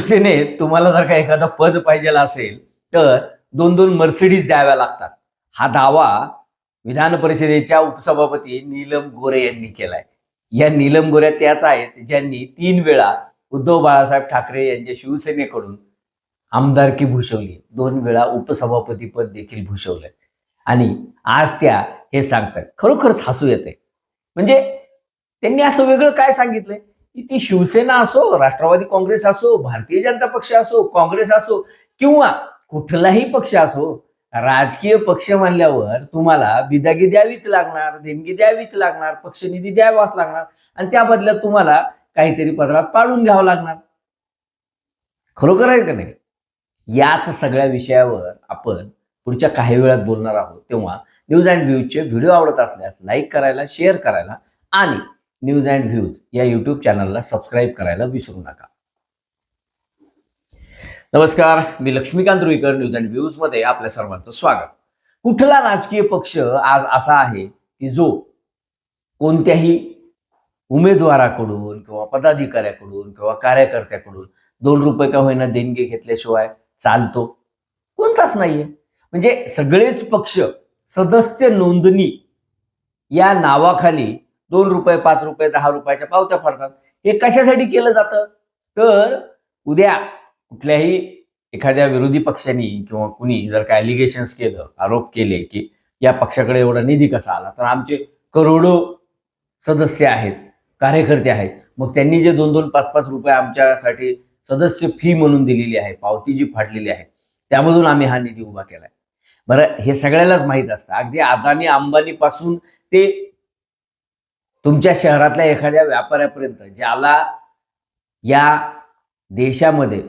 शिवसेनेत तुम्हाला जर का एखादं पद पाहिजे असेल तर दोन दोन मर्सिडीज द्याव्या लागतात. हा दावा विधान परिषदेच्या उपसभापती नीलम गोरे यांनी केलाय. या नीलम गोऱ्या त्याच आहेत ज्यांनी तीन वेळा उद्धव बाळासाहेब ठाकरे यांच्या शिवसेनेकडून आमदारकी भूषवली दोन वेळा उपसभापती पद देखील भूषवलंय. आणि आज त्या हे सांगतात. खरोखरच हसू येते म्हणजे त्यांनी असं वेगळं काय सांगितलंय? ती शिवसेना असो राष्ट्रवादी काँग्रेस असो भारतीय जनता पक्ष असो काँग्रेस असो किंवा कुठलाही पक्ष असो राजकीय पक्ष म्हणल्यावर तुम्हाला बिदागी द्यावीच लागणार देणगी द्यावीच लागणार पक्षनिधी द्यावाच लागणार आणि त्या बदल्यात तुम्हाला काहीतरी पदरात पाडून घ्यावं लागणार. खरोखर आहे का नाही? याच सगळ्या विषयावर आपण पुढच्या काही वेळात बोलणार आहोत. तेव्हा न्यूज अँड व्ह्यूजचे व्हिडिओ आवडत असल्यास लाईक करायला शेअर करायला आणि न्यूज अँड व्ह्यूज या यूट्यूब चॅनलला सबस्क्राईब करायला विसरू नका. नमस्कार मी लक्ष्मीकांत रुईकर न्यूज अँड व्ह्यूजमध्ये आपल्या सर्वांचं स्वागत. कुठला राजकीय पक्ष आज असा आहे की जो कोणत्याही उमेदवाराकडून किंवा पदाधिकाऱ्याकडून किंवा कार्यकर्त्याकडून दोन रुपये का होईना देणगी घेतल्याशिवाय चालतो? कोणताच नाहीये. म्हणजे सगळेच पक्ष सदस्य नोंदणी या नावाखाली दोन रुपये पाच रुपये दहा रुपयाच्या पावत्या फाडतात हे कशासाठी केलं जातं? तर उद्या कुठल्याही एखाद्या विरोधी पक्षांनी किंवा कुणी जर काय अलिगेशन्स केलं आरोप केले की या पक्षाकडे एवढा निधी कसा आला? तर आमचे करोडो सदस्य आहेत कार्यकर्ते आहेत. मग त्यांनी जे दोन दोन पाच पाच रुपये आमच्यासाठी सदस्य फी म्हणून दिलेली आहे पावती जी फाडलेली आहे त्यामधून आम्ही हा निधी उभा केलाय. बरं हे सगळ्यालाच माहीत असतं. अगदी अदानी अंबानीपासून ते तुमच्या शहरातल्या एखाद्या व्यापाऱ्यापर्यंत ज्याला या देशामध्ये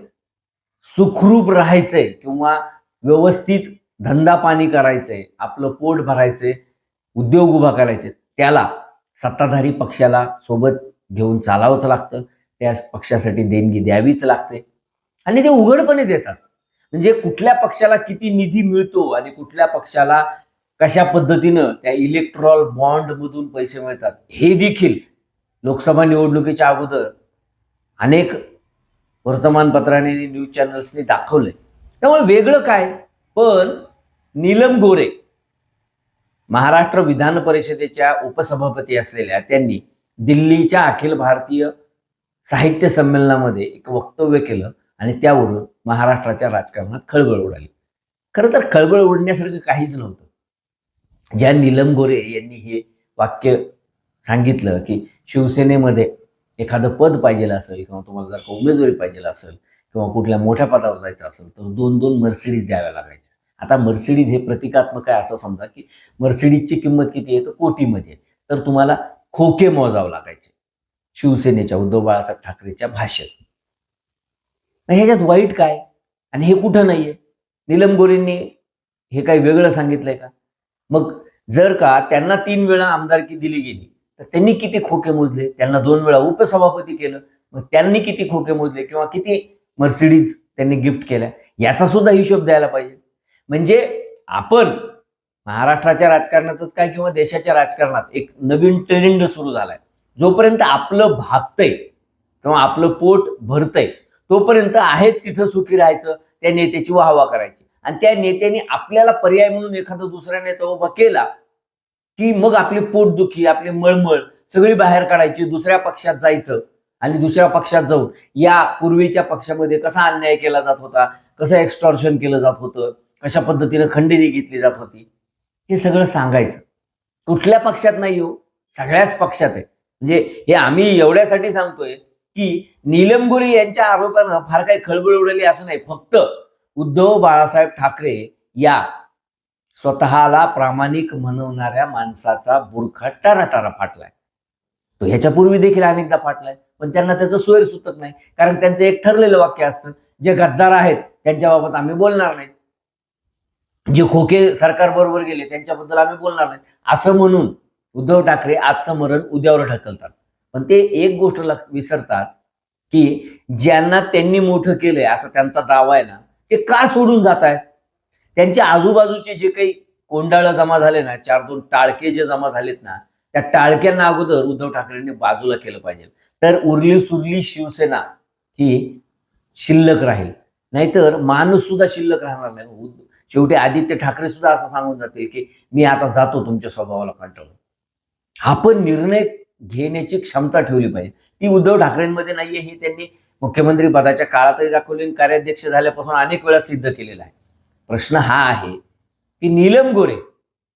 सुखरूप राहायचंय किंवा व्यवस्थित धंदा पाणी करायचंय आपलं पोट भरायचंय उद्योग उभा करायचे त्याला सत्ताधारी पक्षाला सोबत घेऊन चालावंच लागतं. त्या पक्षासाठी देणगी द्यावीच लागते. आणि ते उघडपणे देतात. म्हणजे कुठल्या पक्षाला किती निधी मिळतो आणि कुठल्या पक्षाला कशा पद्धतीनं त्या इलेक्ट्रॉल बॉन्ड मधून पैसे मिळतात हे देखील लोकसभा निवडणुकीच्या अगोदर अनेक वर्तमानपत्राने न्यूज चॅनल्सनी दाखवलंय. त्यामुळे वेगळं काय? पण नीलम गोरे महाराष्ट्र विधान परिषदेच्या उपसभापती असलेल्या त्यांनी दिल्लीच्या अखिल भारतीय साहित्य संमेलनामध्ये एक वक्तव्य केलं आणि त्यावरून महाराष्ट्राच्या राजकारणात खळबळ उडाली. खरं तर खळबळ उडण्यासारखं काहीच नव्हतं. ज्या नीलम गोरे यांनी हे वाक्य सांगितलं की शिवसेनेमध्ये एखादं पद पाहिजे असेल किंवा तुम्हाला जर का उमेदवारी पाहिजे असेल किंवा कुठल्या मोठ्या पदावर जायचं असेल तर दोन दोन मर्सिडीज द्याव्या लागायच्या. आता मर्सिडीज हे प्रतिकात्मक आहे असं समजा की मर्सिडीजची किंमत किती आहे? तर कोटीमध्ये. आहे. तर तुम्हाला खोके मोजावं लागायचे. शिवसेनेच्या उद्धव बाळासाहेब ठाकरेच्या भाषेत. ह्याच्यात वाईट काय? आणि हे कुठं नाहीये? नीलम गोरेंनी हे काही वेगळं सांगितलंय का? मग जर का त्यांना तीन वेळा आमदारकी दिली गेली तर त्यांनी किती खोके मोजले? त्यांना दोन वेळा उपसभापती केलं मग त्यांनी किती खोके मोजले किंवा किती मर्सिडीज त्यांनी गिफ्ट केल्या? याचा सुद्धा हिशोब द्यायला पाहिजे. म्हणजे आपण महाराष्ट्राच्या राजकारणातच काय किंवा देशाच्या राजकारणात एक नवीन ट्रेंड सुरू झालाय. जोपर्यंत आपलं भागतंय किंवा आपलं पोट भरतंय तोपर्यंत आहेत तिथं सुखी राहायचं त्या नेत्याची वाहवा करायची. आणि त्या नेत्याने आपल्याला पर्याय म्हणून एखादा दुसरा नेता उभा केला की मग आपली पोटदुखी आपली मळमळ सगळी बाहेर काढायची दुसऱ्या पक्षात जायचं आणि दुसऱ्या पक्षात जाऊन या पूर्वीच्या पक्षामध्ये कसा अन्याय केला जात होता कसं एक्स्टॉर्शन केलं जात होतं कशा पद्धतीनं खंडणी घेतली जात होती हे सगळं सांगायचं. कुठल्या पक्षात नाही हो सगळ्याच पक्षात आहे. म्हणजे हे आम्ही एवढ्यासाठी सांगतोय की नीलम गोरे यांच्या आरोपानं फार काही खळबळ उडाली असं नाही. फक्त उद्धव बाळासाहेब ठाकरे या स्वतःला प्रामाणिक म्हणवणाऱ्या माणसाचा बुरखा टाराटारा फाटलाय. तो ह्याच्यापूर्वी देखील अनेकदा फाटलाय पण त्यांना त्याचं सोयर सुचत नाही. कारण त्यांचं एक ठरलेलं वाक्य असतं जे गद्दार आहेत त्यांच्याबाबत आम्ही बोलणार नाहीत जे खोके सरकार बरोबर गेले त्यांच्याबद्दल आम्ही बोलणार नाही. असं म्हणून उद्धव ठाकरे आजचं मरण उद्यावर ढकलतात. पण ते एक गोष्ट विसरतात की ज्यांना त्यांनी मोठं केलंय असं त्यांचा दावा आहे ना ते का सोडून जात आहेत त्यांच्या आजूबाजूचे जे काही कोंडाळं जमा झाले ना चार दोन टाळके जे जमा झालेत ना त्या टाळक्यांना अगोदर उद्धव ठाकरेंनी बाजूला केलं पाहिजे. तर उरली सुरली शिवसेना ही शिल्लक राहील. नाहीतर माणूस सुद्धा शिल्लक राहणार नाही. शेवटी आदित्य ठाकरे सुद्धा असं सांगून जातील की मी आता जातो तुमच्या स्वभावाला कंटाळून आपण निर्णय घेण्याची क्षमता ठेवली पाहिजे. ती उद्धव ठाकरेंमध्ये नाहीये हे त्यांनी मुख्यमंत्री पदाच्या काळातही दाखवली कार्याध्यक्ष झाल्यापासून अनेक वेळा सिद्ध केलेला आहे. प्रश्न हा आहे की नीलम गोरे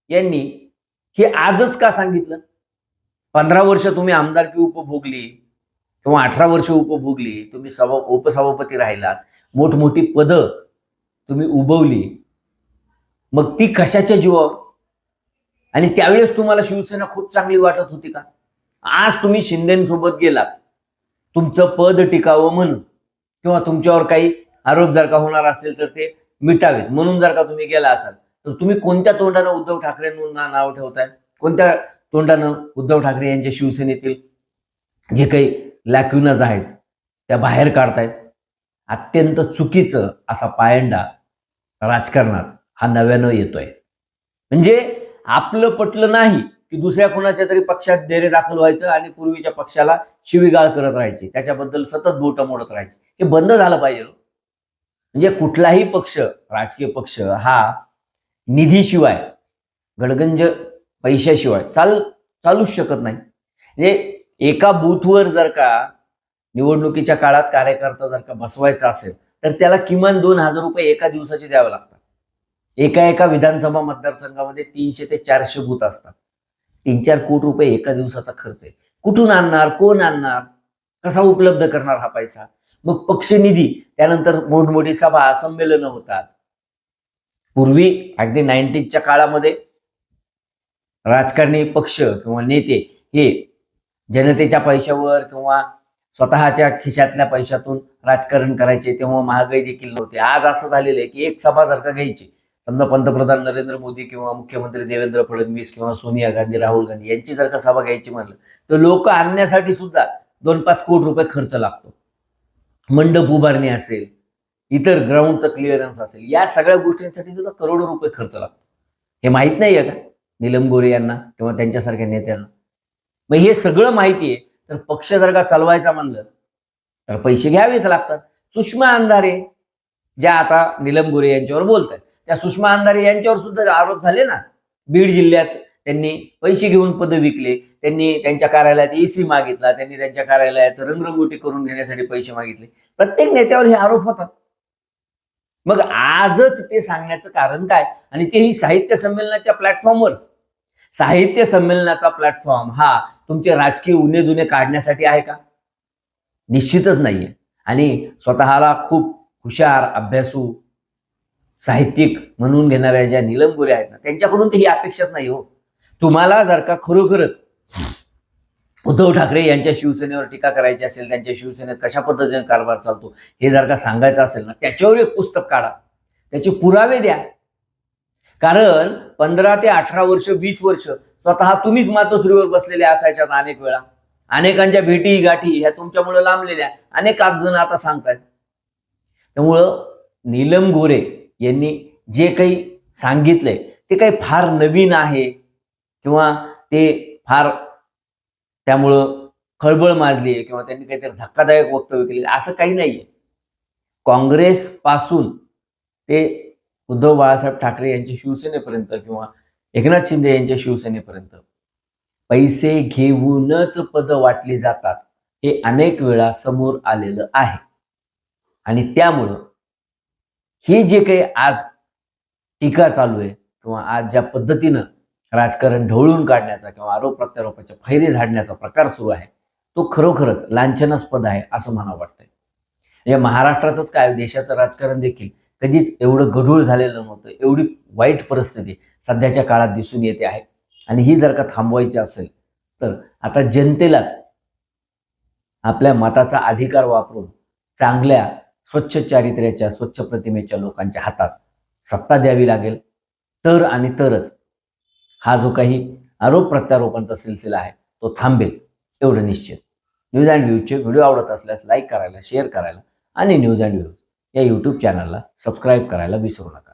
यांनी हे आजच का सांगितलं? पंधरा वर्ष तुम्ही आमदारकी उपभोगली किंवा अठरा वर्ष उपभोगली तुम्ही सभा उपसभापती राहिलात मोठमोठी पदं तुम्ही उभवली मग ती कशाच्या जीवावर? आणि त्यावेळेस तुम्हाला शिवसेना खूप चांगली वाटत होती का? आज तुम्ही शिंदेसोबत गेलात. तुमचं पद टिकावं म्हणून. किंवा तुमच्यावर काही आरोप जर का होणार असेल तर ते मिटावेत. म्हणून जर का तुम्ही गेला असाल तर तुम्ही कोणत्या तोंडानं उद्धव ठाकरेंना नाव ठेवताय? कोणत्या तोंडानं उद्धव ठाकरे यांच्या शिवसेनेतील जे काही लॅक्युनज आहेत त्या बाहेर काढतायत? अत्यंत चुकीचं असा पायंडा राजकारणात हा नव्यानं येतोय. म्हणजे आपलं पटलं नाही की दुसऱ्या कुणाच्या तरी पक्षात डेरे दाखल व्हायचं आणि पूर्वीच्या पक्षाला शिवीगाळ करत राहायची. त्याच्याबद्दल सतत बोटं मोडत राहायची. हे बंद झालं पाहिजे हो. म्हणजे कुठलाही पक्ष राजकीय पक्ष हा निधीशिवाय गडगंज पैशाशिवाय चाल चालूच शकत नाही. म्हणजे एका बूथवर जर का निवडणुकीच्या काळात कार्यकर्ता जर का बसवायचा असेल तर त्याला किमान दोन हजार रुपये एका दिवसाचे द्यावे लागतात. एका एका विधानसभा मतदारसंघामध्ये तीनशे ते चारशे बूथ असतात. तीन चार कोटी रुपये एका दिवसाचा खर्च आहे. कुठून आणणार? कोण आणणार? कसा उपलब्ध करणार हा पैसा? मग पक्षनिधी त्यानंतर मोठमोठी सभा संमेलनं होतात. पूर्वी अगदी नाईन्टीजच्या काळामध्ये राजकारणी पक्ष किंवा नेते हे जनतेच्या पैशावर किंवा स्वतःच्या खिशातल्या पैशातून राजकारण करायचे तेव्हा महागाई देखील नव्हते. आज असं झालेलं आहे की एक सभा जर का घ्यायची समजा पंतप्रधान नरेंद्र मोदी किंवा मुख्यमंत्री देवेंद्र फडणवीस किंवा सोनिया गांधी राहुल गांधी यांची जर का सभा घ्यायची म्हणलं तर लोक आणण्यासाठी सुद्धा दोन पाच कोटी रुपये खर्च लागतो. मंडप उभारणी असेल इतर ग्राउंडचं क्लिअरन्स असेल या सगळ्या गोष्टींसाठी सुद्धा करोडो रुपये खर्च लागतो. हे माहीत नाही आहे का? नीलम गोरे यांना किंवा त्यांच्यासारख्या नेत्यांना. मग हे सगळं माहिती आहे तर पक्ष जर का चालवायचा म्हणलं तर पैसे घ्यावेच लागतात. सुषमा अंधारे ज्या आता नीलम गोरे यांच्यावर बोलत आहेत त्या सुषमा अंधारे यांच्यावर सुद्धा आरोप झाले ना. बीड जिल्ह्यात त्यांनी पैसे घेऊन पद विकले. त्यांनी त्यांच्या कार्यालयात एसी मागितला. त्यांनी त्यांच्या कार्यालयाचं रंगरंगोटी करून घेण्यासाठी पैसे मागितले. प्रत्येक नेत्यावर हे आरोप होतात. मग आजच ते सांगण्याचं कारण काय? आणि तेही साहित्य संमेलनाच्या प्लॅटफॉर्मवर. साहित्य संमेलनाचा प्लॅटफॉर्म हा तुमचे राजकीय उन्हे दुने काढण्यासाठी आहे का? निश्चितच नाहीये. आणि स्वतःला खूप हुशार अभ्यासू साहित्यिक म्हणून घेणाऱ्या ज्या नीलम आहेत ना त्यांच्याकडून तर ही अपेक्षाच नाही हो. तुम्हाला जर का खरोखरच उद्धव ठाकरे यांच्या शिवसेनेवर टीका करायची असेल त्यांच्या शिवसेनेत कशा पद्धतीने कारभार चालतो हे जर का सांगायचं असेल ना त्याच्यावर एक पुस्तक काढा. त्याचे पुरावे द्या. कारण पंधरा ते अठरा वर्ष वीस वर्ष स्वतः तुम्हीच मातोश्रीवर बसलेले असायच्यात अनेक वेळा. अनेकांच्या भेटी गाठी ह्या तुमच्यामुळे लांबलेल्या अनेक आज जण आता सांगतायत. त्यामुळं नीलम गोरे यांनी जे काही सांगितलंय ते काही फार नवीन आहे किंवा ते फार त्यामुळं खळबळ माजली आहे किंवा त्यांनी काहीतरी धक्कादायक वक्तव्य केले असं काही नाही काँग्रेस पासून ते उद्धव बाळासाहेब ठाकरे यांच्या शिवसेनेपर्यंत किंवा एकनाथ शिंदे यांच्या शिवसेनेपर्यंत पैसे घेऊनच पद वाटली जातात हे अनेक वेळा समोर आलेलं आहे. आणि त्यामुळं हे जे काही आज टीका चालू आहे किंवा आज ज्या पद्धतीनं राजकारण ढवळून काढण्याचा किंवा आरोप प्रत्यारोपाच्या फैरे झाडण्याचा प्रकार सुरू आहे तो खरोखरच लांछनास्पद आहे असं मला वाटतंय. या महाराष्ट्रातच काय देशाचं राजकारण देखील कधीच एवढं गढूळ झालेलं नव्हतं एवढी वाईट परिस्थिती सध्याच्या काळात दिसून येते आहे. आणि ही जर का थांबवायची असेल तर आता जनतेलाच आपल्या मताचा अधिकार वापरून चांगल्या स्वच्छ चारित्र्याच्या स्वच्छ प्रतिमेच्या लोकांच्या हातात सत्ता द्यावी लागेल. तर आणि तरच हा जो काही आरोप प्रत्यारोपांचा सिलसिला आहे तो थांबेल एवढं निश्चित. न्यूज अँड व्ह्यूजचे व्हिडिओ आवडत असल्यास लाईक करायला शेअर करायला आणि न्यूज अँड व्ह्यूज या यूट्यूब चॅनलला सबस्क्राईब करायला विसरू नका.